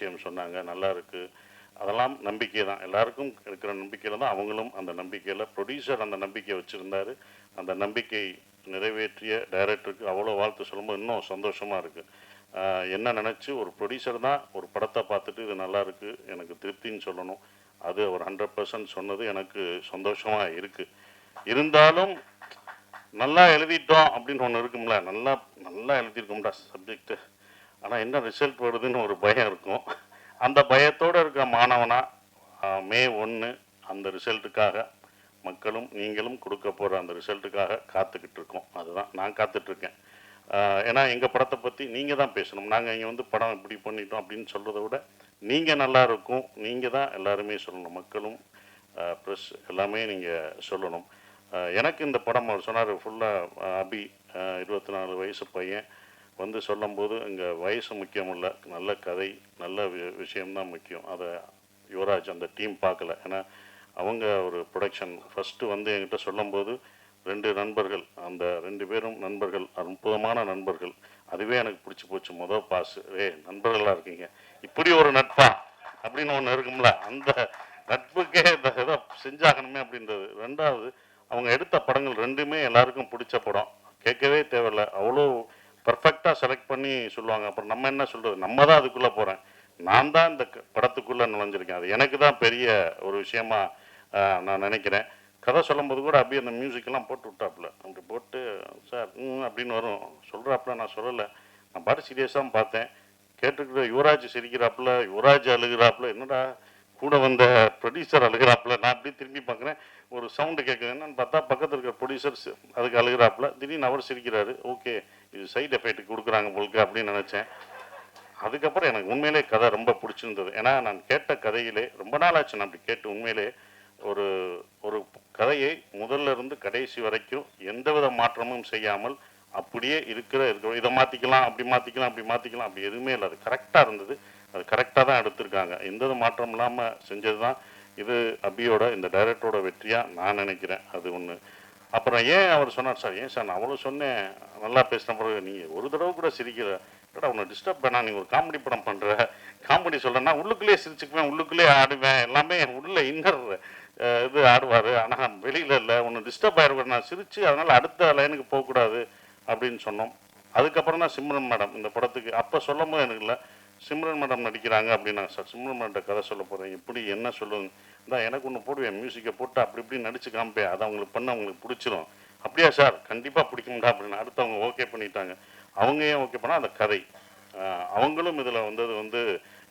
விஷயம் சொன்னாங்க நல்லா இருக்கு. அதெல்லாம் நம்பிக்கை தான். எல்லாருக்கும் இருக்கிற நம்பிக்கையில் தான் அவங்களும் அந்த நம்பிக்கையில் ப்ரொடியூசர் அந்த நம்பிக்கை வச்சுருந்தாரு. அந்த நம்பிக்கை நிறைவேற்றிய டைரக்டருக்கு அவ்வளோ வாழ்த்து சொல்லும்போது இன்னும் சந்தோஷமாக இருக்குது என்ன நினச்சி ஒரு ப்ரொடியூசர் தான் ஒரு படத்தை பார்த்துட்டு இது நல்லா இருக்கு எனக்கு திருப்தின்னு சொல்லணும். அது ஒரு ஹண்ட்ரட் பர்சன்ட் சொன்னது எனக்கு சந்தோஷமாக இருக்குது இருந்தாலும் நல்லா எழுதிட்டோம் அப்படின்னு ஒன்று இருக்கும்ல நல்லா நல்லா எழுதியிருக்கோம்டா சப்ஜெக்ட்டு ஆனால் என்ன ரிசல்ட் வருதுன்னு ஒரு பயம் இருக்கும். அந்த பயத்தோடு இருக்க மாணவனாக மே ஒன்று அந்த ரிசல்ட்டுக்காக மக்களும் நீங்களும் கொடுக்க போகிற அந்த ரிசல்ட்டுக்காக காத்துக்கிட்டு இருக்கோம். அதுதான் நான் காத்துட்ருக்கேன். ஏன்னா எங்கள் படத்தை பற்றி நீங்கள் தான் பேசணும். நாங்கள் இங்கே வந்து படம் இப்படி பண்ணிட்டோம் அப்படின்னு சொல்கிறத விட நீங்கள் நல்லா இருக்கும். நீங்கள் தான் எல்லாருமே சொல்லணும். மக்களும் ப்ரெஸ் எல்லாமே நீங்கள் சொல்லணும். எனக்கு இந்த படம் அவர் சொன்னார் ஃபுல்லாக அபி இருபத்தி நாலு வயசு பையன். வந்து சொல்லும்போது இங்கே வயசு முக்கியம் இல்லை நல்ல கதை நல்ல வி- விஷயம்தான் முக்கியம். அதை யுவராஜ் அந்த டீம் பார்க்கல ஏன்னா அவங்க ஒரு ப்ரொடக்ஷன் ஃபஸ்ட்டு வந்து என்கிட்ட சொல்லும்போது ரெண்டு நண்பர்கள் அந்த ரெண்டு பேரும் நண்பர்கள் அற்புதமான நண்பர்கள். அதுவே எனக்கு பிடிச்சி போச்சு. மொதல் பாஸ் ஏ நண்பர்களாக இருக்கீங்க. இப்படி ஒரு நட்பா? அப்படின்னு ஒன்று இருக்கும்ல. அந்த நட்புக்கே இந்த இதை செஞ்சாகணுமே அப்படின்றது. ரெண்டாவது அவங்க எடுத்த படங்கள் ரெண்டுமே எல்லாருக்கும் பிடிச்ச படம். கேட்கவே தேவையில்ல. அவ்வளோ பர்ஃபெக்டாக செலக்ட் பண்ணி சொல்லுவாங்க. அப்புறம் நம்ம என்ன சொல்கிறது நம்ம தான் அதுக்குள்ளே போகிறேன் நான் தான் இந்த படத்துக்குள்ளே நுழைஞ்சிருக்கேன். அது எனக்கு தான் பெரிய ஒரு விஷயமா நான் நினைக்கிறேன். கதை சொல்லும்போது கூட அப்படியே அந்த மியூசிக்கெல்லாம் போட்டு விட்டாப்புல. அப்படி போட்டு சார் ம் அப்படின்னு வரும். சொல்கிறாப்புல நான் சொல்லலை. நான் பாட்டு சீரியஸாக பார்த்தேன். கேட்டுக்கிற யுவராஜ் சிரிக்கிறாப்புல யுவராஜ் அழுகிறாப்புல என்னடா கூட வந்த ப்ரொடியூசர் அழுகிறாப்புல நான் அப்படியே திரும்பி பார்க்குறேன். ஒரு சவுண்டு கேட்குது. என்னன்னு பார்த்தா பக்கத்தில் இருக்கிற ப்ரொடியூசர்ஸ் அதுக்கு அழுகிறாப்புல திடீர்னு அவர் சிரிக்கிறாரு. ஓகே இது சைடு எஃபெக்ட் கொடுக்குறாங்க உங்களுக்கு அப்படின்னு நினச்சேன். அதுக்கப்புறம் எனக்கு உண்மையிலே கதை ரொம்ப பிடிச்சிருந்தது. ஏன்னா நான் கேட்ட கதையிலே ரொம்ப நாள் ஆச்சு நான் அப்படி கேட்டு உண்மையிலே ஒரு ஒரு கதையை முதல்ல இருந்து கடைசி வரைக்கும் எந்தவித மாற்றமும் செய்யாமல் அப்படியே இருக்கிற இருக்கிற இதை மாற்றிக்கலாம் அப்படி மாற்றிக்கலாம் அப்படி மாற்றிக்கலாம் அப்படி எதுவுமே இல்லை. அது கரெக்டாக இருந்தது. அது கரெக்டாக தான் எடுத்திருக்காங்க. எந்த மாற்றம் இல்லாமல் செஞ்சது தான் இது அபியோட இந்த டைரக்டரோட வெற்றியாக நான் நினைக்கிறேன். அது ஒன்று அப்புறம் ஏன் அவர் சொன்னார் சார் ஏன் சார் நான் அவ்வளோ சொன்னேன். நல்லா பேசின பிறகு நீங்கள் ஒரு தடவை கூட சிரிக்கிற ஏடா உன்னை டிஸ்டர்ப் பண்ணா நீ ஒரு காமெடி படம் பண்ணுற காமெடி சொல்கிறேன்னா உள்ளுக்குள்ளேயே சிரிச்சுக்குவேன் உள்ளுக்குள்ளேயே ஆடுவேன். எல்லாமே உள்ளே இன்னர் இது ஆடுவார். ஆனால் வெளியில் இல்லை. ஒன்று டிஸ்டர்ப் ஆயிடுவார் நான் சிரித்து அதனால் அடுத்த லைனுக்கு போகக்கூடாது. அப்படின்னு சொன்னோம். அதுக்கப்புறம் தான் சிம்ரன் மேடம் இந்த படத்துக்கு. அப்போ சொல்லும் போது எனக்கு இல்லை. சிம்ரன் மேடம் நடிக்கிறாங்க அப்படின்னாங்க சார் சிம்ரன் மேடம் கதை சொல்ல போகிறேன் எப்படி என்ன சொல்லுங்க தான் எனக்கு ஒன்று போடுவேன் மியூசிக்கை போட்டு அப்படி இப்படி நடிச்சு காமிப்பேன். அதை அவங்களுக்கு பண்ண அவங்களுக்கு பிடிச்சிரும். அப்படியா சார்? கண்டிப்பாக பிடிக்கும்டா அப்படின்னு அடுத்தவங்க ஓகே பண்ணிட்டாங்க. அவங்க ஏன் ஓகே பண்ணால் அந்த கதை. அவங்களும் இதில் வந்தது வந்து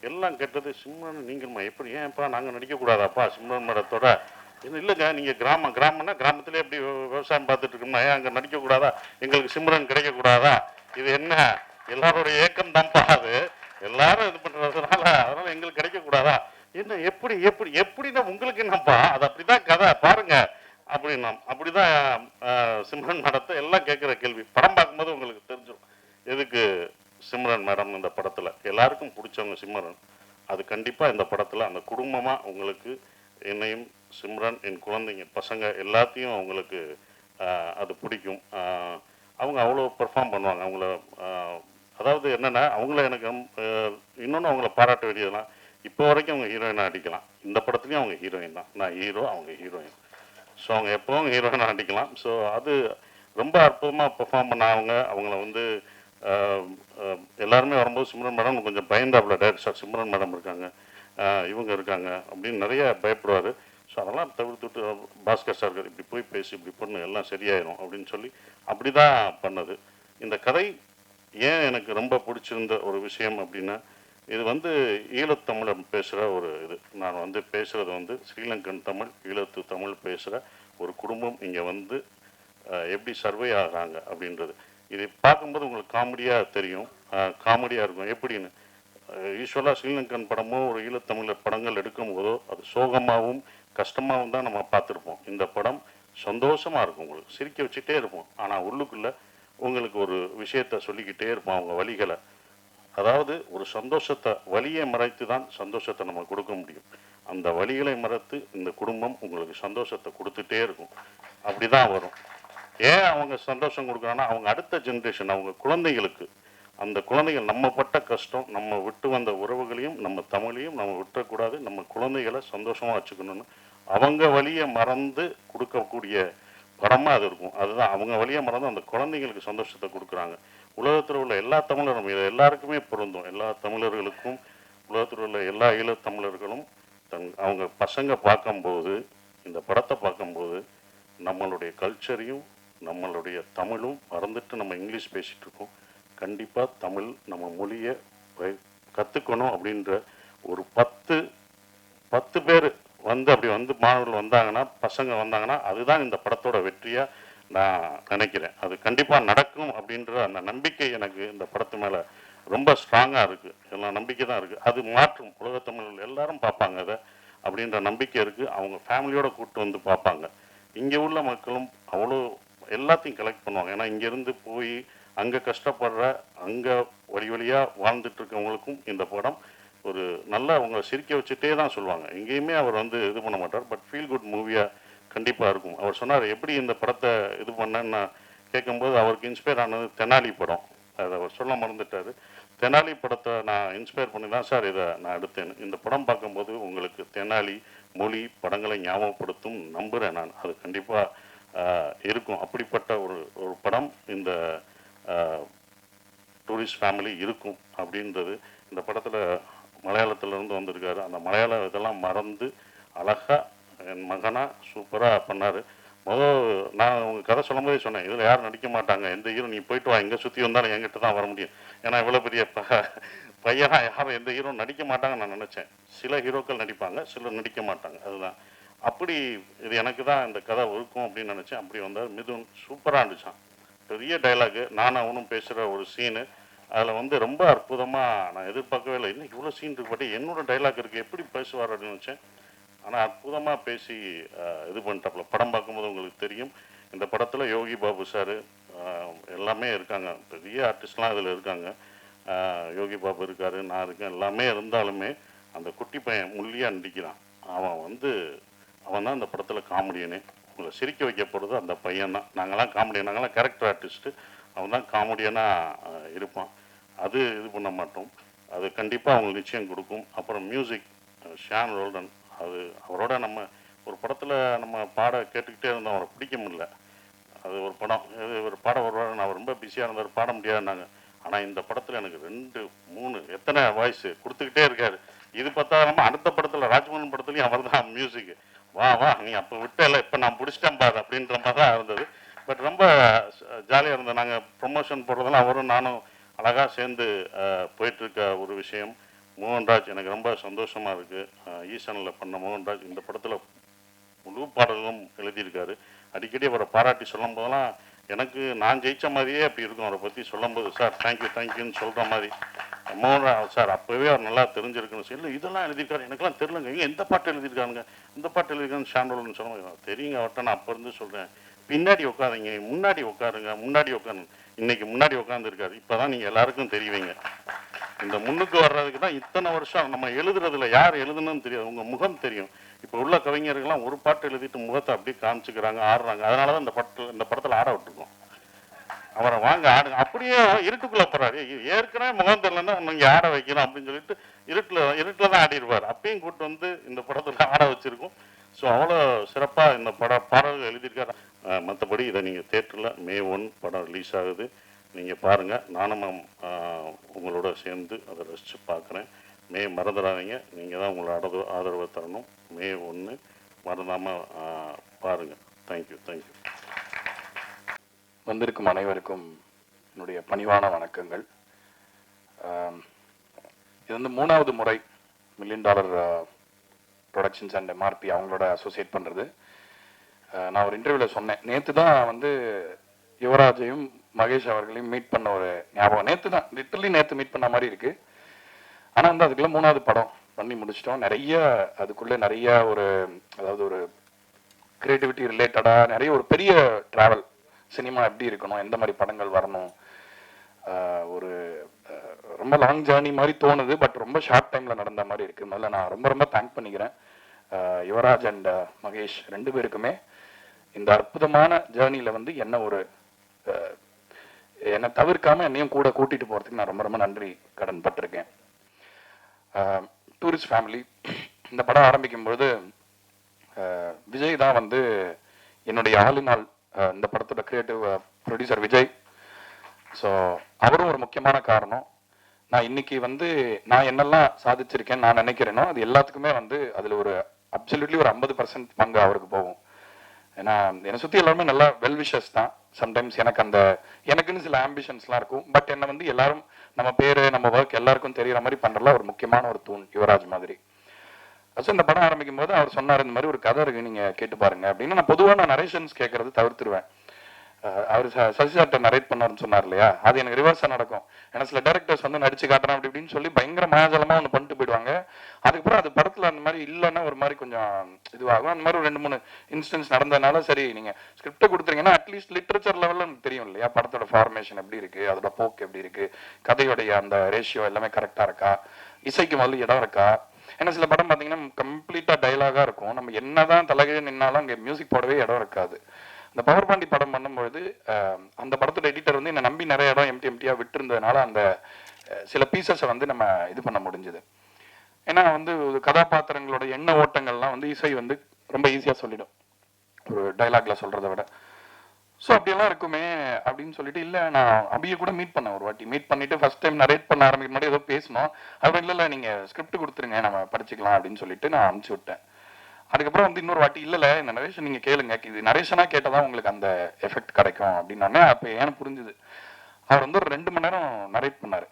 எல்லாம் கெட்டது சிம்ரன் நீங்கள்மா எப்படி? ஏன்ப்பா நாங்கள் நடிக்கக்கூடாதாப்பா சிம்ரன் மேடத்தோட? இது இல்லைங்க நீங்கள் கிராமம் கிராமம்னா கிராமத்திலே எப்படி விவசாயம் பார்த்துட்டு இருக்கோம்னா ஏன் அங்கே நடிக்கக்கூடாதா? எங்களுக்கு சிம்ரன் கிடைக்கக்கூடாதா? இது என்ன? எல்லாரோட ஏக்கம் தான்ப்பா அது. எல்லாரும் இது பண்ணுறதுனால அதனால எங்களுக்கு கிடைக்கக்கூடாதா? என்ன எப்படி எப்படி எப்படின்னா உங்களுக்கு என்னப்பா? அது அப்படிதான் கதை. பாருங்க. அப்படின்னா அப்படிதான் சிம்ரன் மேடத்தை எல்லாம் கேட்குற கேள்வி. படம் பார்க்கும்போது உங்களுக்கு தெரிஞ்சிடும் எதுக்கு சிம்ரன் மேடம் இந்த படத்தில்? எல்லாருக்கும் பிடிச்சவங்க சிம்ரன். அது கண்டிப்பாக இந்த படத்தில் அந்த குடும்பமாக உங்களுக்கு என்னையும் சிம்ரன் என் குழந்தைங்க பசங்க எல்லாத்தையும் அவங்களுக்கு அது பிடிக்கும். அவங்க அவ்வளோ பெர்ஃபார்ம் பண்ணுவாங்க. அவங்கள அதாவது என்னென்னா அவங்கள எனக்கு இன்னொன்று அவங்கள பாராட்ட வேண்டியதுலாம் இப்போ வரைக்கும் அவங்க ஹீரோயினாக அடிக்கலாம் இந்த படத்துலையும் அவங்க ஹீரோயின் தான். நான் ஹீரோ அவங்க ஹீரோயின் ஸோ அவங்க எப்போவும் ஹீரோயினாக அடிக்கலாம் ஸோ அது ரொம்ப அற்புதமாக பெர்ஃபார்ம் பண்ண அவங்க அவங்கள வந்து எல்லாருமே வரும்போது சிம்ரன் மேடம் கொஞ்சம் பயந்தாப்புல டேரக்டர் சார் சிம்ரன் மேடம் இருக்காங்க. இவங்க இருக்காங்க. அப்படின்னு நிறைய பயப்படுவார். ஸோ அதெல்லாம் தவிர்த்துட்டு பாஸ்கர் சார் இப்படி போய் பேசி இப்படி பண்ணு எல்லாம் சரியாயிரும். அப்படின்னு சொல்லி அப்படி தான் பண்ணது. இந்த கதை ஏன் எனக்கு ரொம்ப பிடிச்சிருந்த ஒரு விஷயம் அப்படின்னா இது வந்து ஈழத்தமிழ் பேசுகிற ஒரு இது. நான் வந்து பேசுகிறது வந்து ஸ்ரீலங்கன் தமிழ் ஈழத்து தமிழ் பேசுகிற ஒரு குடும்பம் இங்கே வந்து எப்படி சர்வே ஆகுறாங்க அப்படின்றது. இது பார்க்கும்போது உங்களுக்கு காமெடியாக தெரியும். காமெடியாக இருக்கும். எப்படின்னு? யூஸ்வலாக ஸ்ரீலங்கன் படமோ ஒரு ஈழத்தமிழர் படங்கள் எடுக்கும் போதோ அது சோகமாகவும் கஷ்டமாகவும் தான் நம்ம பார்த்துருப்போம். இந்த படம் சந்தோஷமாக இருக்கும் உங்களுக்கு. சிரிக்க வச்சுட்டே இருப்போம். ஆனால் உள்ளுக்குள்ளே உங்களுக்கு ஒரு விஷயத்த சொல்லிக்கிட்டே இருப்போம் அவங்க வழிகளை. அதாவது ஒரு சந்தோஷத்தை வலியை மறைத்து தான் சந்தோஷத்தை நம்ம கொடுக்க முடியும். அந்த வழிகளை மறைத்து இந்த குடும்பம் உங்களுக்கு சந்தோஷத்தை கொடுத்துட்டே இருக்கும். அப்படிதான் வரும். ஏன் அவங்க சந்தோஷம் கொடுக்குறாங்கன்னா அவங்க அடுத்த ஜென்ரேஷன் அவங்க குழந்தைகளுக்கு. அந்த குழந்தைகள் நம்ம பட்ட கஷ்டம் நம்ம விட்டு வந்த உறவுகளையும் நம்ம தமிழையும் நம்ம விட்டுறக்கூடாது நம்ம குழந்தைகளை சந்தோஷமாக வச்சுக்கணும்னு அவங்க வழியை மறந்து கொடுக்கக்கூடிய படமாக அது இருக்கும். அதுதான் அவங்க வழியாக மறந்து அந்த குழந்தைங்களுக்கு சந்தோஷத்தை கொடுக்குறாங்க. உலகத்தில் உள்ள எல்லா தமிழரும் இது எல்லாருக்குமே பொருந்தும். எல்லா தமிழர்களுக்கும் உலகத்தில் உள்ள எல்லா ஈழத்தமிழர்களும் தன் அவங்க பசங்க பார்க்கும்போது இந்த படத்தை பார்க்கும்போது நம்மளுடைய கல்ச்சரையும் நம்மளுடைய தமிழும் மறந்துட்டு நம்ம இங்கிலீஷ் பேசிகிட்டு இருக்கோம். கண்டிப்பாக தமிழ் நம்ம மொழியை கற்றுக்கணும் அப்படின்ற ஒரு பத்து பத்து பேர் வந்து அப்படி வந்து மாணவர்கள் வந்தாங்கன்னா பசங்க வந்தாங்கன்னா அதுதான் இந்த படத்தோட வெற்றியாக நான் நினைக்கிறேன். அது கண்டிப்பாக நடக்கும் அப்படின்ற அந்த நம்பிக்கை எனக்கு இந்த படத்து மேலே ரொம்ப ஸ்ட்ராங்காக இருக்குது எல்லாம் நம்பிக்கை தான் இருக்குது அது மாற்றும். உலகத்தமிழர்கள் எல்லாரும் பார்ப்பாங்க அதை. அப்படின்ற நம்பிக்கை இருக்குது அவங்க ஃபேமிலியோட கூப்பிட்டு வந்து பார்ப்பாங்க. இங்கே உள்ள மக்களும் அவ்வளோ எல்லாத்தையும் கலெக்ட் பண்ணுவாங்க. ஏன்னா இங்கேருந்து போய் அங்கே கஷ்டப்படுற அங்கே வழி வழியாக வாழ்ந்துட்டு இருக்கவங்களுக்கும் இந்த படம் ஒரு நல்லா அவங்க சிரிக்க வச்சுட்டே தான் சொல்லுவாங்க. எங்கேயுமே அவர் வந்து இது பண்ண மாட்டார். பட் ஃபீல் குட் மூவியாக கண்டிப்பாக இருக்கும். அவர் சொன்னார் எப்படி இந்த படத்தை இது பண்ணேன்னு நான் கேட்கும்போது அவருக்கு இன்ஸ்பயர் ஆனது தெனாலி படம். அதை அவர் சொல்ல மறந்துட்டார். தெனாலி படத்தை நான் இன்ஸ்பயர் பண்ணி தான் சார் இதை நான் எடுத்தேன். இந்த படம் பார்க்கும்போது உங்களுக்கு தெனாலி மொழி படங்களை ஞாபகப்படுத்தும் நம்புகிறேன் நான். அது கண்டிப்பாக இருக்கும். அப்படிப்பட்ட ஒரு ஒரு படம் இந்த டூரிஸ்ட் ஃபேமிலி இருக்கும் அப்படின்றது இந்த படத்தில் மலையாளத்திலேருந்து வந்திருக்காரு. அந்த மலையாள இதெல்லாம் மறந்து அழகாக என் மகனாக சூப்பராக பண்ணார். முதல் நான் உங்கள் கதை சொல்லும்போதே சொன்னேன் இதில் யாரும் நடிக்க மாட்டாங்க. எந்த ஹீரோ நீ போயிட்டு வா. எங்கே சுற்றி வந்தாலும் என்கிட்ட தான் வர முடியும். ஏன்னா இவ்வளோ பெரிய ப பையனாக யாரும் எந்த ஹீரோ நடிக்க மாட்டாங்கன்னு நான் நினச்சேன். சில ஹீரோக்கள் நடிப்பாங்க சிலர் நடிக்க மாட்டாங்க. அதுதான். அப்படி இது எனக்கு தான் இந்த கதை ஒழுக்கும் அப்படின்னு நினச்சேன். அப்படி வந்தார். மிதுன் சூப்பராக இருந்துச்சான் பெரிய டைலாகு நானும் அவனும் பேசுகிற ஒரு சீனு அதில் வந்து ரொம்ப அற்புதமாக நான் எதிர்பார்க்கவே இல்லை. இன்னும் இவ்வளோ சீன் இருக்கு என்னோட டைலாக் இருக்குது எப்படி பேசுவார் அப்படின்னு நினச்சேன். ஆனால் அற்புதமாக பேசி இது பண்ணிட்டாப்புல. படம் பார்க்கும்போது உங்களுக்கு தெரியும். இந்த படத்தில் யோகி பாபு சார் எல்லாமே இருக்காங்க. பெரிய ஆர்டிஸ்ட்லாம் இதில் இருக்காங்க. யோகி பாபு இருக்கார் நான் இருக்கேன். எல்லாமே இருந்தாலுமே அந்த குட்டி பையன் முள்ளியாக நடிக்கிறான். அவன் வந்து அவன் தான் அந்த படத்தில் காமெடியனே உங்களை சிரிக்க வைக்க போகிறது அந்த பையன் தான். நாங்களாம் காமெடியன் நாங்களாம் கேரக்டர் ஆர்டிஸ்ட்டு அவன் தான் காமெடியனாக இருப்பான். அது இது பண்ண மாட்டோம். அது கண்டிப்பாக அவங்களுக்கு நிச்சயம் கொடுக்கும். அப்புறம் மியூசிக் ஷான் ரோல்டன் அது அவரோட நம்ம ஒரு படத்தில் நம்ம பாட கேட்டுக்கிட்டே இருந்தோம். அவரை பிடிக்க முடியல. அது ஒரு படம் இது ஒரு பாட வருவார். நான் ரொம்ப பிஸியாக இருந்தார். பாட முடியாதுன்னாங்க. ஆனால் இந்த படத்தில் எனக்கு ரெண்டு மூணு எத்தனை வாய்ஸ் கொடுத்துக்கிட்டே இருக்காரு. இது பார்த்தாலும் அடுத்த படத்தில் ராஜ்மோகன் படத்துலையும் அவர் தான் மியூசிக் வா வா நீ அப்போ விட்டல இப்போ நான் பிடிச்சிட்டேன் பாரு அப்படின்ற மாதிரி தான் இருந்தது. பட் ரொம்ப ஜாலியாக இருந்தோம் நாங்கள் ப்ரொமோஷன் போடுறதெல்லாம் அவரும் நானும் அழகாக சேர்ந்து போயிட்டுருக்க ஒரு விஷயம். மோகன்ராஜ் எனக்கு ரொம்ப சந்தோஷமாக இருக்குது ஈசனில் பண்ண மோகன்ராஜ் இந்த படத்தில் முழு பாடல்களும் எழுதியிருக்காரு. அடிக்கடி அவரை பாராட்டி சொல்லும் போதெல்லாம் எனக்கு நான் ஜெயிச்ச மாதிரியே அப்படி இருக்கும். அவரை பற்றி சொல்லும்போது சார் தேங்க்யூ தேங்க்யூன்னு சொல்கிற மாதிரி. மோகன் சார் அப்போவே அவர் நல்லா தெரிஞ்சிருக்குன்னு சொல்லி இதெல்லாம் எழுதியிருக்காரு. எனக்கெல்லாம் தெரிலங்க இங்கே எந்த பாட்டு எழுதியிருக்காங்க இந்த பாட்டு எழுதியிருக்கான்னு ஷாண்டோல்னு சொல்லுவாங்க தெரியுங்க அவர்கிட்ட நான் அப்போ இருந்து சொல்கிறேன் பின்னாடி உட்காருங்க முன்னாடி உட்காருங்க முன்னாடி உட்காருங்க. இன்னைக்கு முன்னாடி உட்காந்துருக்காரு இப்போ தான் நீங்கள் எல்லாருக்கும் தெரிவிங்க இந்த முன்னுக்கு வர்றதுக்கு தான் இத்தனை வருஷம் நம்ம எழுதுறதுல யார் எழுதுனதுன்னு தெரியாது. உங்க முகம் தெரியும். இப்போ உள்ள கவிஞர்கள்லாம் ஒரு பாட்டு எழுதிட்டு முகத்தை அப்படியே காமிச்சுக்கிறாங்க ஆடுறாங்க. அதனால தான் இந்த படத்தில் இந்த படத்தில் ஆட விட்டுருக்கோம். அவரை வாங்க ஆடுங்க அப்படியே இருட்டுக்குள்ள போறாரு. ஏற்கனவே முகம் தெரியலன்னா இங்கே ஆட வைக்கணும் அப்படின்னு சொல்லிட்டு இருட்டுல இருட்டுல தான் ஆடிடுவார் அப்பயும் கூட்டு வந்து இந்த படத்துல ஆட வச்சிருக்கோம். ஸோ அவ்வளோ சிறப்பாக இந்த பட பாடல்கள் எழுதியிருக்காரு. மற்றபடி இதை நீங்கள் தேட்டரில் மே ஒன் படம் ரிலீஸ் ஆகுது. நீங்கள் பாருங்கள் நானும் உங்களோட சேர்ந்து அதை ரசித்து பார்க்குறேன். மே மறந்துடாதீங்க. நீங்கள் தான் உங்களோட ஆதரவு ஆதரவை தரணும். மே ஒன்று மறந்தாமல் பாருங்கள் தேங்க்யூ தேங்க்யூ வந்திருக்கும் அனைவருக்கும் என்னுடைய பணிவான வணக்கங்கள். இது வந்து மூணாவது முறை million dollar productions and MRP அவங்களோட அசோசியேட் பண்ணுறது நான் ஒரு இன்டர்வியூவில் சொன்னேன். நேற்று தான் வந்து யுவராஜையும் மகேஷ் அவர்களையும் மீட் பண்ண ஒரு ஞாபகம். நேற்று தான் லிட்டர்லி நேற்று மீட் பண்ண மாதிரி இருக்கு. ஆனால் வந்து அதுக்குள்ள மூணாவது படம் பண்ணி முடிச்சிட்டோம். நிறைய அதுக்குள்ளே நிறைய ஒரு அதாவது ஒரு கிரியேட்டிவிட்டி ரிலேட்டடாக நிறைய ஒரு பெரிய ட்ராவல் சினிமா எப்படி இருக்கணும் எந்த மாதிரி படங்கள் வரணும் ஒரு ரொம்ப லாங் ஜேர்னி மாதிரி தோணுது பட் ரொம்ப ஷார்ட் டைமில் நடந்த மாதிரி இருக்குது முதல்ல நான் ரொம்ப ரொம்ப தேங்க் பண்ணிக்கிறேன். யுவராஜ் அண்ட் மகேஷ் ரெண்டு பேருக்குமே. இந்த அற்புதமான ஜேர்னியில் வந்து என்ன ஒரு என்னை தவிர்க்காமல் என்னையும் கூட கூட்டிகிட்டு போகிறதுக்கு நான் ரொம்ப ரொம்ப நன்றி கடன் பட்டிருக்கேன். டூரிஸ்ட் ஃபேமிலி இந்த படம் ஆரம்பிக்கும்பொழுது விஜய் தான் வந்து என்னுடைய ஆளினால் இந்த படத்தோட கிரியேட்டிவ் ப்ரொடியூசர் விஜய். ஸோ அவரும் ஒரு முக்கியமான காரணம். நான் இன்னைக்கு வந்து நான் என்னெல்லாம் சாதிச்சிருக்கேன்னு நான் நினைக்கிறேனோ அது எல்லாத்துக்குமே வந்து அதில் ஒரு அப்சல்யூட்லி ஒரு ஐம்பது பர்சன்ட் பங்கு அவருக்கு போகும். ஏன்னா என்னை சுற்றி எல்லாருமே நல்லா வெல் விஷஸ் தான். சம்டைம்ஸ் எனக்கு அந்த எனக்குன்னு சில ஆம்பிஷன்ஸ்லாம் இருக்கும். பட் என்னை வந்து எல்லாரும் நம்ம பேர் நம்ம ஒர்க் எல்லாருக்கும் தெரியற மாதிரி பண்ணுறதுல ஒரு முக்கியமான ஒரு தூண் யுவராஜ் மாதிரி. ஸோ இந்த படம் ஆரம்பிக்கும் போது அவர் சொன்னார் இந்த மாதிரி ஒரு கதை இருக்கு நீங்க கேட்டு பாருங்க. அப்படின்னு நான் பொதுவாக நான் நரேஷன்ஸ் கேட்கறது தவிர்த்துருவேன். அவர் ச- சசி சார்ட்ட நரேட் பண்ணாருன்னு சொன்னார் இல்லையா? அது எனக்கு ரிவர்ஸாக நடக்கும். ஏன்னா சில டேரக்டர்ஸ் வந்து நடிச்சு காட்டுறேன் அப்படி இப்படின்னு சொல்லி பயங்கர மாயாஜலமாக ஒன்று பண்ணிட்டு போயிடுவாங்க. அதுக்கப்புறம் அது படத்தில் அந்த மாதிரி இல்லைன்னா ஒரு மாதிரி கொஞ்சம் இதுவாகும். அந்த மாதிரி ஒரு ரெண்டு மூணு இன்ஸ்டன்ஸ் நடந்ததுனால சரி நீங்கள் ஸ்கிரிப்டை கொடுத்துருங்கன்னா அட்லீஸ்ட் லிட்ரேச்சர் லெவலில் எனக்கு தெரியும் இல்லையா? படத்தோட ஃபார்மேஷன் எப்படி இருக்குது அதோட போக்கு எப்படி இருக்கு? கதையோடைய அந்த ரேஷியோ எல்லாமே கரெக்டாக இருக்கா? இசைக்கு முதல்ல இடம் இருக்கா? ஏன்னா சில படம் பார்த்தீங்கன்னா கம்ப்ளீட்டாக டைலாகாக இருக்கும். நம்ம என்னதான் தலைகீழ நின்னாலும் அங்கே மியூசிக் போடவே இடம் இருக்காது. இந்த பவர் பாண்டி படம் பண்ணும்பொழுது அந்த படத்தோட எடிட்டர் வந்து என்னை நம்பி நிறைய இடம் எம்டி எம்டியாக விட்டுருந்ததுனால அந்த சில பீசஸை வந்து நம்ம இது பண்ண முடிஞ்சுது. ஏன்னா வந்து ஒரு கதாபாத்திரங்களோட எண்ண ஓட்டங்கள்லாம் வந்து இசை வந்து ரொம்ப ஈஸியாக சொல்லிடும். ஒரு டைலாக்ல சொல்கிறத விட. ஸோ அப்படியெல்லாம் இருக்குமே அப்படின்னு சொல்லிட்டு இல்லை நான் அபியை கூட மீட் பண்ணேன் ஒரு வாட்டி. மீட் பண்ணிட்டு ஃபர்ஸ்ட் டைம் நரேட் பண்ண ஆரம்பிக்க முன்னாடி ஏதோ பேசணும் அப்படி இல்லை இல்லை நீங்கள் ஸ்கிரிப்ட் கொடுத்துருங்க நம்ம படிச்சுக்கலாம் அப்படின்னு சொல்லிட்டு நான் அனுப்பிச்சி விட்டேன். அதுக்கப்புறம் வந்து இன்னொரு வாட்டி இல்ல இந்த நரேஷன் நீங்கள் கேளுங்க. இது நரேஷனாக கேட்டதான் உங்களுக்கு அந்த எஃபெக்ட் கிடைக்கும் அப்படின்னானே அப்போ ஏன்னு புரிஞ்சுது. அவர் வந்து ஒரு ரெண்டு மணி நேரம் நரேட் பண்ணார்.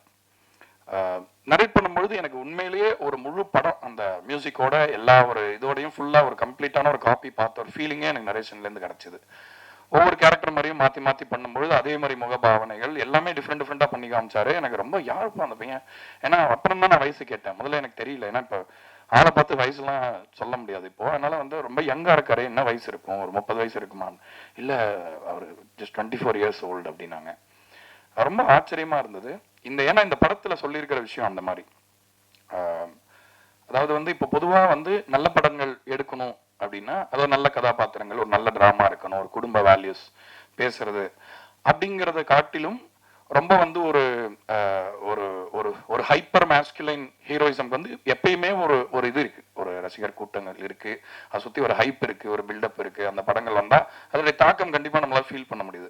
நரேட் பண்ணும்பொழுது எனக்கு உண்மையிலேயே ஒரு முழு படம் அந்த மியூசிக்கோட எல்லா ஒரு இதோடையும் ஃபுல்லாக ஒரு கம்ப்ளீட்டான ஒரு காப்பி பார்த்த ஒரு ஃபீலிங்கே எனக்கு நரேஷன்லேருந்து கிடச்சிது. ஒவ்வொரு கேரக்டர் மாதிரியும் மாற்றி மாற்றி பண்ணும்பொழுது அதே மாதிரி முகபாவனைகள் எல்லாமே டிஃப்ரெண்ட் டிஃப்ரெண்ட்டாக பண்ணி காமிச்சாரு. எனக்கு ரொம்ப யாருப்பா அந்த பையன். ஏன்னா அப்புறம் தான் நான் வயசு கேட்டேன். முதல்ல எனக்கு தெரியல. ஏன்னா இப்போ ஆளை பார்த்து வயசுலாம் சொல்ல முடியாது இப்போ. அதனால வந்து ரொம்ப யங்கா இருக்காரு. என்ன வயசு இருக்கும்? ஒரு முப்பது வயசு இருக்குமான்னு. இல்லை அவர் just twenty four years old அப்படின்னாங்க. ரொம்ப ஆச்சரியமா இருந்தது. இந்த ஏன்னா இந்த படத்துல சொல்லியிருக்கிற விஷயம் அந்த மாதிரி. ஆஹ் அதாவது வந்து இப்போ பொதுவாக வந்து நல்ல படங்கள் எடுக்கணும் அப்படின்னா அதாவது நல்ல கதாபாத்திரங்கள் ஒரு நல்ல டிராமா இருக்கணும் ஒரு குடும்ப வேல்யூஸ் பேசுறது அப்படிங்கிறத காட்டிலும் ரொம்ப வந்து ஒரு ஒரு ஒரு ஒரு ஹைப்பர் மேஸ்குலைன் ஹீரோயிசம் வந்து எப்பயுமே ஒரு ஒரு இது இருக்கு. ஒரு ரசிகர் கூட்டங்கள் இருக்கு. அதை சுத்தி ஒரு ஹைப் இருக்கு ஒரு பில்டப் இருக்கு. அந்த படங்கள் வந்தா அதனுடைய தாக்கம் கண்டிப்பா நம்மளால ஃபீல் பண்ண முடியுது.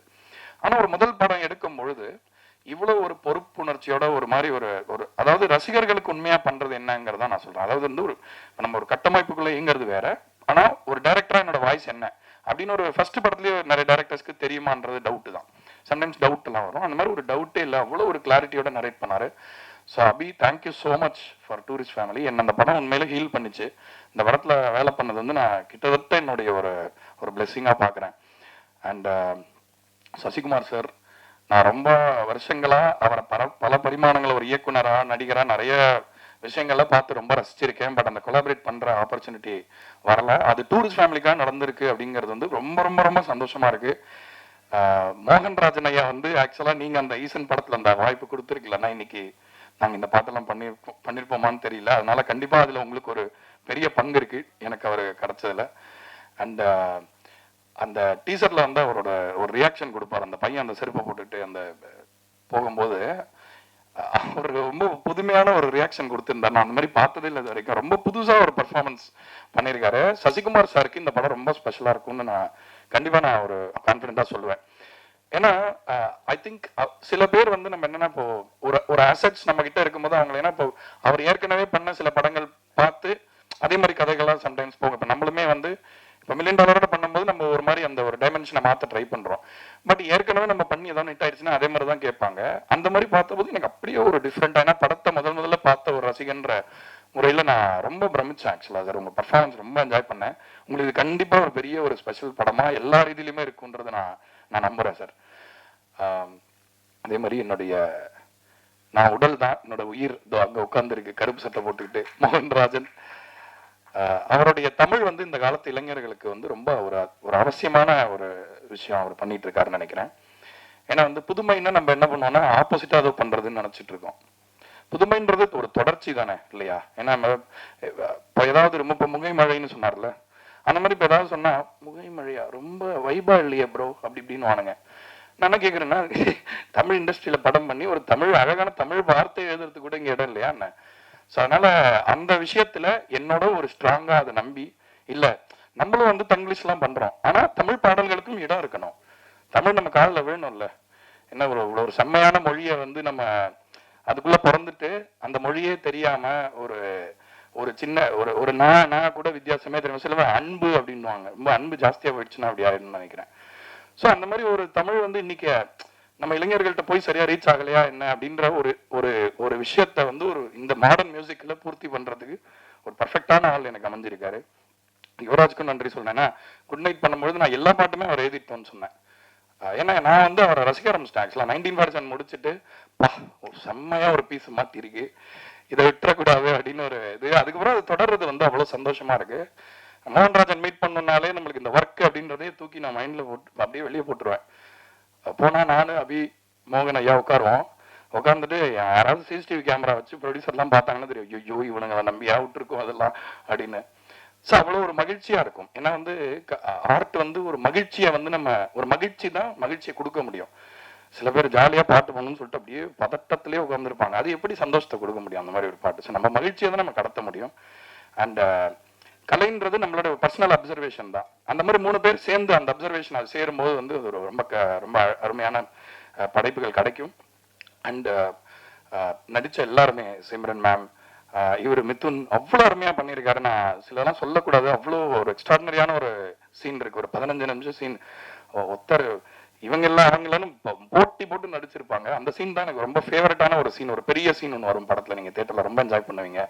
ஆனா ஒரு முதல் படம் எடுக்கும் பொழுது இவ்வளவு ஒரு பொறுப்புணர்ச்சியோட ஒரு மாதிரி ஒரு ஒரு அதாவது ரசிகர்களுக்கு உண்மையா பண்றது என்னங்கிறத நான் சொல்றேன். அதாவது வந்து ஒரு நம்ம ஒரு கட்டமைப்புக்குள்ள இயங்குறது வேற. ஆனா ஒரு டைரக்டரா என்னோட வாய்ஸ் என்ன? அப்படின்னு ஒரு ஃபர்ஸ்ட் படத்துலயே நிறைய டேரக்டர்ஸ்க்கு தெரியுமான்றது டவுட் தான். சம்டைம்ஸ் டவுட் எல்லாம் வரும். அந்த மாதிரி ஒரு டவுட்டே இல்லை அவ்வளோ ஒரு கிளாரிட்டியோட நரேட் பண்ணாரு. So Abhi thank you so much for tourist family என்ன அந்த படம் உண்மையில ஹீல் பண்ணிச்சு. இந்த படத்தில் வேலை பண்ணது வந்து நான் கிட்டத்தட்ட என்னுடைய ஒரு ஒரு பிளெஸ்ஸிங்காக பார்க்குறேன் அண்ட் சசிகுமார் சார் நான் ரொம்ப வருஷங்களா அவரை பல பல பரிமாணங்கள் ஒரு இயக்குனரா நடிகராக நிறைய விஷயங்கள பார்த்து ரொம்ப ரசிச்சிருக்கேன். பட் அந்த கொலாபரேட் பண்ணுற ஆப்பர்ச்சுனிட்டி வரல. அது டூரிஸ்ட் ஃபேமிலிக்காக நடந்திருக்கு அப்படிங்கிறது வந்து ரொம்ப ரொம்ப ரொம்ப சந்தோஷமா இருக்கு. மோகன்ராஜன் ஐயா வந்து ஆக்சுவலா நீங்க அந்த ஈசன் படத்துல அந்த வாய்ப்பு கொடுத்துருக்கலன்னா இன்னைக்கு நாங்க இந்த பாட்டெல்லாம் பண்ணிருப்போம் பண்ணிருப்போமான்னு தெரியல. அதனால கண்டிப்பா அதுல உங்களுக்கு ஒரு பெரிய பங்கு இருக்கு. எனக்கு அவர் கிடைச்சதுல. அண்ட் அந்த டீசர்ல வந்து அவரோட ஒரு ரியாக்ஷன் கொடுப்பார். அந்த பையன் அந்த செருப்பை போட்டுட்டு அந்த போகும்போது ஒரு ரொம்ப புதுமையான ஒரு ரியாக்ஷன் கொடுத்துருந்தார். நான் அந்த மாதிரி பார்த்ததே இல்லை இது வரைக்கும் ரொம்ப புதுசா ஒரு பெர்ஃபார்மன்ஸ் பண்ணியிருக்காரு. சசிகுமார் சாருக்கு இந்த படம் ரொம்ப ஸ்பெஷலாக இருக்கும்னு நான் கண்டிப்பா நான் ஒரு கான்ஃபிடென்ட்டா சொல்லுவேன். ஏன்னா ஐ திங்க் சில பேர் வந்து நம்ம என்னன்னா இப்போ ஒரு ஒரு அசட்ஸ் நம்ம கிட்ட இருக்கும்போது அவங்க ஏன்னா இப்போ அவர் ஏற்கனவே பண்ண சில படங்கள் பார்த்து அதே மாதிரி கதைகள்லாம் சம்டைம்ஸ் போகும். இப்போ நம்மளுமே வந்து இப்போ மில்லியன் டாலரோட பண்ணும்போது நம்ம ஒரு மாதிரி அந்த ஒரு டைமென்ஷனை மாற்ற ட்ரை பண்ணுறோம் பட் ஏற்கனவே நம்ம பண்ணி ஏதாவது ஹிட் ஆயிடுச்சுன்னா அதே மாதிரி தான் கேட்பாங்க. அந்த மாதிரி பார்த்தபோது எனக்கு அப்படியே ஒரு டிஃப்ரெண்டான படத்தை முதல் முதல்ல பார்த்த ஒரு ரசிகன்ற முறையில நான் ரொம்ப பிரமிச்சேன் ஆக்சுவலா சார் உங்கள் பர்ஃபார்மன்ஸ் ரொம்ப என்ஜாய் பண்ணேன். உங்களுக்கு கண்டிப்பாக ஒரு பெரிய ஒரு ஸ்பெஷல் படமா எல்லா ரீதியிலுமே இருக்குன்றதை நான் நான் நம்புறேன் சார் அதே மாதிரி என்னுடைய நான் உடல் தான். என்னோட உயிர் அங்கே உட்காந்துருக்கு கருப்பு சட்டை போட்டுக்கிட்டு மோகன்ராஜன். அவருடைய தமிழ் வந்து இந்த காலத்து இளைஞர்களுக்கு வந்து ரொம்ப ஒரு ஒரு அவசியமான ஒரு விஷயம் அவர் பண்ணிட்டு இருக்காருன்னு நினைக்கிறேன். ஏன்னா வந்து புதுமைன்னா நம்ம என்ன பண்ணுவோம்னா ஆப்போசிட்டா ஏதோ பண்றதுன்னு நினைச்சிட்டு இருக்கோம். புதுமைன்றது ஒரு தொடர்ச்சி தானே இல்லையா? ஏன்னா இப்போ ஏதாவது ரொம்ப இப்போ முகை மழைன்னு சொன்னார்ல அந்த மாதிரி இப்போ ஏதாவது சொன்னா முகை மழையா? ரொம்ப வைபா இல்லையா ப்ரோ அப்படி இப்படின்னு வானுங்க. நான் என்ன கேட்குறேன்னா தமிழ் இண்டஸ்ட்ரியில படம் பண்ணி ஒரு தமிழ் அழகான தமிழ் வார்த்தை எழுதுறதுக்கு கூட இங்க இடம் இல்லையா என்ன? ஸோ அதனால அந்த விஷயத்துல என்னோட ஒரு ஸ்ட்ராங்கா அதை நம்பி இல்ல நம்மளும் வந்து தங்கிலீஷ்லாம் பண்றோம். ஆனா தமிழ் பாடல்களுக்கும் இடம் இருக்கணும். தமிழ் நம்ம காலில் வேணும்ல என்ன ஒரு இவ்வளவு ஒரு செம்மையான மொழியை வந்து நம்ம அதுக்குள்ள பிறந்துட்டு அந்த மொழியே தெரியாம ஒரு ஒரு சின்ன ஒரு ஒரு நான் நான் கூட வித்தியாசமே தெரியும் சில அன்பு அப்படின்னுவாங்க. ரொம்ப அன்பு ஜாஸ்தியா போயிடுச்சுன்னா அப்படி ஆயிடும்னு நினைக்கிறேன். ஸோ அந்த மாதிரி ஒரு தமிழ் வந்து இன்னைக்கு நம்ம இளைஞர்கள்ட்ட போய் சரியா ரீச் ஆகலையா என்ன அப்படின்ற ஒரு ஒரு ஒரு விஷயத்த வந்து ஒரு இந்த மாடர்ன் மியூசிக்ல பூர்த்தி பண்றதுக்கு ஒரு பர்ஃபெக்டான ஆள் எனக்கு அமைஞ்சிருக்காரு. யுவராஜ்க்கும் நன்றி சொல்றேன்னா குட் நைட் பண்ணும்பொழுது நான் எல்லா பாட்டுமே அவர் எழுதிட்டோன்னு சொன்னேன். ஏன்னா நான் வந்து அவரை ரசிக்க ஆரம்பிச்சிட்டேன். ஆக்சுவலாக நைன்டீன் பர்சன்ட் முடிச்சுட்டு பா ஒரு செம்மையா ஒரு பீஸ் மாத்திருக்கு இதை விட்டுறக்கூடாது அப்படின்னு ஒரு இது. அதுக்கப்புறம் அது தொடர்றது வந்து அவ்வளோ சந்தோஷமா இருக்கு. மோகன்ராஜன் மீட் பண்ணனாலே நம்மளுக்கு இந்த ஒர்க் அப்படின்றதே தூக்கி நான் மைண்ட்ல போட்டு அப்படியே வெளியே போட்டுருவேன். போனா நானு அபி மோகன் ஐயா உட்காருவோம். உட்காந்துட்டு யாராவது சிசிடிவி கேமரா வச்சு ப்ரொடியூசர்லாம் பார்த்தாங்கன்னா தெரியும். ஐயோ இவனுங்களை நம்பியா விட்டுருக்கோம் அதெல்லாம் அப்படின்னு. ஸோ அவ்வளோ ஒரு மகிழ்ச்சியா இருக்கும். ஏன்னா வந்து ஆர்ட் வந்து ஒரு மகிழ்ச்சியை வந்து நம்ம ஒரு மகிழ்ச்சி தான் மகிழ்ச்சியை கொடுக்க முடியும். சில பேர் ஜாலியாக பாட்டு பண்ணணும்னு சொல்லிட்டு அப்படியே பதட்டத்திலே உட்காந்துருப்பாங்க அது எப்படி சந்தோஷத்தை கொடுக்க முடியும்? அந்த மாதிரி ஒரு பாட்டு. ஸோ நம்ம மகிழ்ச்சியை தான் நம்ம கடத்த முடியும். அண்ட் கலைன்றது நம்மளோட பர்சனல் அப்சர்வேஷன் தான். அந்த மாதிரி மூணு பேர் சேர்ந்து அந்த அப்சர்வேஷன் அது சேரும்போது வந்து ஒரு ரொம்ப க- ரொம்ப அருமையான படைப்புகள் கிடைக்கும். அண்ட் நடிச்ச எல்லாருமே சிம்ரன் மேம் இவர் மிதுன் அவ்வளோ அருமையா பண்ணியிருக்காரு. நான் சிலதெல்லாம் சொல்லக்கூடாது. அவ்வளோ ஒரு எக்ஸ்ட்ராடினரியான ஒரு சீன் இருக்கு. ஒரு பதினஞ்சு நிமிஷம் சீன் ஒத்தர் இவங்க எல்லாம் அவங்களும் போட்டி போட்டு நடிச்சிருப்பாங்க. அந்த சீன் தான் எனக்கு ரொம்ப ஃபேவரட்டான ஒரு சீன் ஒரு பெரிய சீன் ஒன்று வரும் படத்துல. நீங்க தேட்டரில் ரொம்ப என்ஜாய் பண்ணுவீங்க.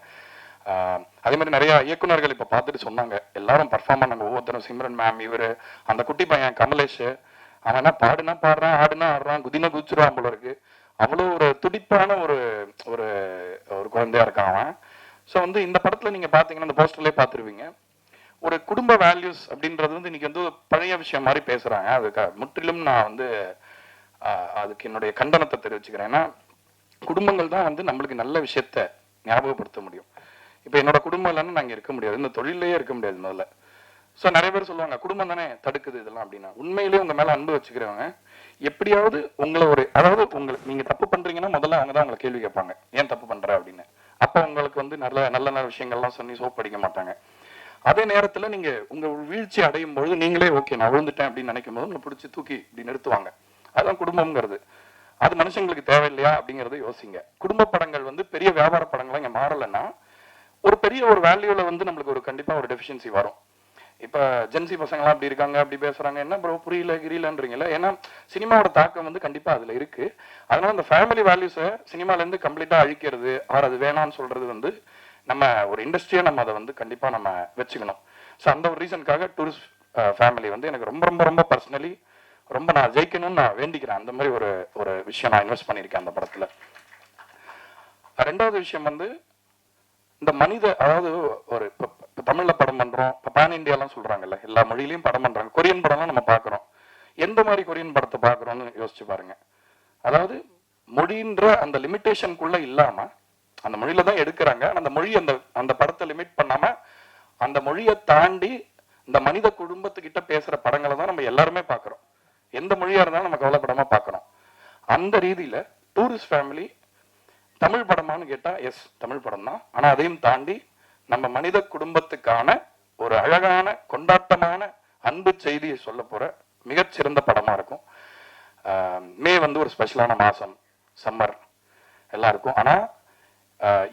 அதே மாதிரி நிறைய இயக்குனர்கள் இப்போ பார்த்துட்டு சொன்னாங்க. எல்லாரும் பர்ஃபார்ம் பண்ணாங்க. ஒவ்வொருத்தரும் சிம்ரன் மேம் இவரு அந்த குட்டி பையன் கமலேஷ். அவன் என்ன பாடுனா பாடுறான் ஆடுனா ஆடுறான் குதினா குதிச்சிருவான் போல இருக்கு. அவ்வளோ ஒரு துடிப்பான ஒரு ஒரு ஒரு குழந்தையா இருக்கான் அவன். ஸோ வந்து இந்த படத்தில் நீங்கள் பார்த்தீங்கன்னா இந்த போஸ்டர்லேயே பார்த்துருவீங்க ஒரு குடும்ப வேல்யூஸ் அப்படின்றது வந்து இன்னைக்கு வந்து பழைய விஷயம் மாதிரி பேசுகிறாங்க அதுக்கு முற்றிலும் நான் வந்து அதுக்கு என்னுடைய கண்டனத்தை தெரிவிச்சுக்கிறேன். ஏன்னா குடும்பங்கள் தான் வந்து நம்மளுக்கு நல்ல விஷயத்த ஞாபகப்படுத்த முடியும். இப்போ என்னோட குடும்பம் இல்லைன்னா நாங்கள் இருக்க முடியாது. இந்த தொழிலையே இருக்க முடியாது முதல்ல. ஸோ நிறைய பேர் சொல்லுவாங்க குடும்பம் தானே தடுக்குது இதெல்லாம் அப்படின்னா. உண்மையிலேயே உங்க மேல அன்பு வச்சுக்கிறவங்க எப்படியாவது உங்களை ஒரு அதாவது உங்களுக்கு நீங்க தப்பு பண்றீங்கன்னா முதல்ல அவங்க தான் உங்களை கேள்வி கேட்பாங்க. ஏன் தப்பு பண்ற அப்படின்னு. அப்போ உங்களுக்கு வந்து நல்ல நல்ல நல்ல விஷயங்கள்லாம் சொல்லி சோப் அடிக்க மாட்டாங்க. அதே நேரத்துல நீங்க உங்க வீழ்ச்சி அடையும் பொழுது நீங்களே ஓகே நான் விழுந்துட்டேன் அப்படின்னு நினைக்கும் போது உங்களை பிடிச்சி தூக்கி இப்படி நிறுத்துவாங்க. அதுதான் குடும்பம்ங்கிறது. அது மனுஷங்களுக்கு தேவையில்லையா அப்படிங்கறத யோசிங்க. குடும்ப படங்கள் வந்து பெரிய வியாபார படங்கள்லாம் இங்கே மாறலைன்னா ஒரு பெரிய ஒரு வேல்யூல வந்து நம்மளுக்கு ஒரு கண்டிப்பா ஒரு டெஃபிஷியன்சி வரும். இப்போ ஜென்சி பசங்களாம் அப்படி இருக்காங்க அப்படி பேசுறாங்க என்ன ப்ரோ புரியல கிரியலன்றீங்களா ஏன்னா சினிமாவோட தாக்கம் வந்து கண்டிப்பா அதுல இருக்கு. அதனால அந்த ஃபேமிலி வேல்யூஸை சினிமாலேருந்து கம்ப்ளீட்டாக கம்ப்ளீட்டா அழிக்கிறது ஆர் அது வேணாம்னு சொல்றது வந்து நம்ம ஒரு இண்டஸ்ட்ரியா நம்ம அதை வந்து கண்டிப்பா நம்ம வச்சுக்கணும். ஸோ அந்த ஒரு ரீசனுக்காக டூரிஸ்ட் ஃபேமிலி வந்து எனக்கு ரொம்ப ரொம்ப ரொம்ப பர்சனலி ரொம்ப நான் ஜெயிக்கணும்னு நான் வேண்டிக்கிறேன். அந்த மாதிரி ஒரு ஒரு விஷயம் நான் இன்வெஸ்ட் பண்ணியிருக்கேன் அந்த படத்துல. ரெண்டாவது விஷயம் வந்து இந்த மனித அதாவது ஒரு இப்ப தமிழ்ல படம் பண்றோம் இப்ப பேன் இந்தியாலாம் சொல்றாங்கல்ல எல்லா மொழியிலையும் படம் பண்றாங்க. கொரியன் படம்லாம் நம்ம பாக்குறோம் எந்த மாதிரி கொரியன் படத்தை பாக்குறோம்னு யோசிச்சு பாருங்க. அதாவது மொழின்ற அந்த லிமிட்டேஷனுக்குள்ள இல்லாம அந்த மொழியில தான் எடுக்கிறாங்க. அந்த மொழி அந்த அந்த படத்தை லிமிட் பண்ணாம அந்த மொழியை தாண்டி இந்த மனித குடும்பத்துக்கிட்ட பேசுற படங்களை தான் நம்ம எல்லாருமே பாக்குறோம் எந்த மொழியா இருந்தாலும் நம்ம கவலைப்படாம பாக்கிறோம் அந்த ரீதியில டூரிஸ்ட் ஃபேமிலி தமிழ் படமான்னு கேட்டா எஸ் தமிழ் படம் தான் ஆனா அதையும் தாண்டி நம்ம மனித குடும்பத்துக்கான ஒரு அழகான கொண்டாட்டமான அன்பு செய்தியை சொல்ல போற மிகச்சிறந்த படமா இருக்கும். மே வந்து ஒரு ஸ்பெஷலான மாசம் சம்மர் எல்லாம் இருக்கும் ஆனா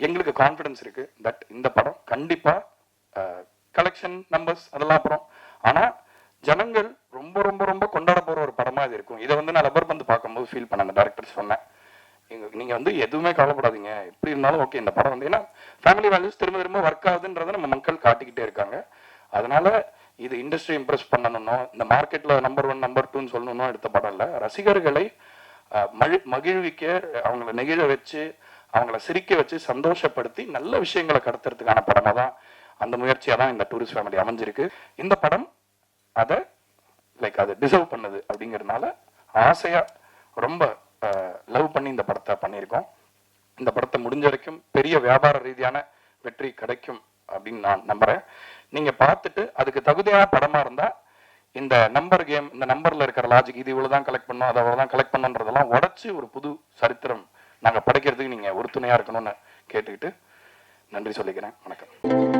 எங்களுக்கு கான்ஃபிடன்ஸ் இருக்கு தட் இந்த படம் கண்டிப்பா கலெக்ஷன் நம்பர்ஸ் அதெல்லாம் அப்புறம். ஆனா ஜனங்கள் ரொம்ப ரொம்ப ரொம்ப கொண்டாட போற ஒரு படமா இது இருக்கும். இதை வந்து நான் ரப்பர் பந்து பார்க்கும்போது ஃபீல் பண்ண அந்த டேரக்டர் சொன்னேன். நீங்க- வந்து எதுவுமே கவலைப்படாதீங்க. எப்படி இருந்தாலும் ஓகே இந்த படம் வந்து ஏன்னா ஃபேமிலி வேல்யூஸ் திரும்ப திரும்ப ஒர்க் ஆகுதுன்றதை நம்ம மக்கள் காட்டிக்கிட்டே இருக்காங்க. அதனால இது இண்டஸ்ட்ரி இம்ப்ரெஸ் பண்ணணும்னோ இந்த மார்க்கெட்ல நம்பர் ஒன் நம்பர் டூன்னு சொல்லணும்னோ எடுத்த படம் இல்லை. ரசிகர்களை மழி மகிழ்விக்க அவங்கள நெகிழ வச்சு அவங்கள சிரிக்க வச்சு சந்தோஷப்படுத்தி நல்ல விஷயங்களை கடத்துறதுக்கான படமாக தான் அந்த முயற்சியாக தான் இந்த டூரிஸ்ட் ஃபேமிலி அமைஞ்சிருக்கு. இந்த படம் அதை லைக் அது டிசர்வ் பண்ணுது அப்படிங்கிறதுனால ஆசையாக ரொம்ப லவ் பண்ணி இந்த படத்தை பண்ணியிருக்கோம். இந்த படத்தை முடிஞ்ச வரைக்கும் பெரிய வியாபார ரீதியான வெற்றி கிடைக்கும் அப்படின்னு நான் நம்புறேன். நீங்க பார்த்துட்டு அதுக்கு தகுதியான படமா இருந்தா இந்த நம்பர் கேம் இந்த நம்பர்ல இருக்கிற லாஜிக் இது இவ்வளவு தான் கலெக்ட் பண்ணோம் அதை அவ்வளவு தான் கலெக்ட் பண்ணுன்றதெல்லாம் உடச்சி ஒரு புது சரித்திரம் நாங்க படைக்கிறதுக்கு நீங்க உறுதுணையா இருக்கணும்னு கேட்டுக்கிட்டு நன்றி சொல்லிக்கிறேன். வணக்கம்.